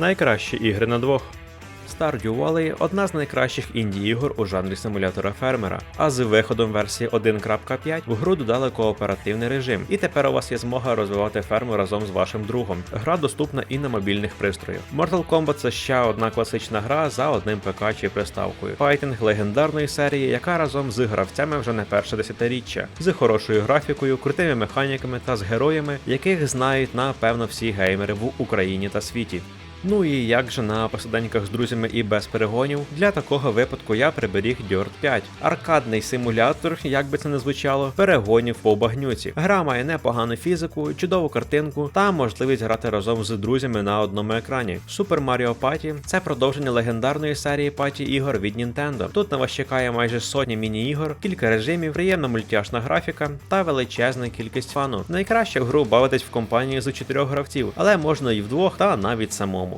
Найкращі ігри на двох. Stardew Valley – одна з найкращих інді-ігор у жанрі симулятора фермера. А з виходом версії 1.5 в гру додали кооперативний режим, і тепер у вас є змога розвивати ферму разом з вашим другом. Гра доступна і на мобільних пристроях. Mortal Kombat це ще одна класична гра за одним ПК чи приставкою. Файтинг легендарної серії, яка разом з гравцями вже не перше десятиріччя, з хорошою графікою, крутими механіками та з героями, яких знають напевно всі геймери в Україні та світі. Ну і як же на посиденьках з друзями і без перегонів, для такого випадку я приберіг Dirt 5. Аркадний симулятор, як би це не звучало, перегонів по багнюці. Гра має непогану фізику, чудову картинку та можливість грати разом з друзями на одному екрані. Super Mario Party – це продовження легендарної серії паті ігор від Nintendo. Тут на вас чекає майже сотні міні-ігор, кілька режимів, приємна мультяшна графіка та величезна кількість фану. Найкраще в гру бавитись в компанії з чотирьох гравців, але можна і вдвох та навіть самому.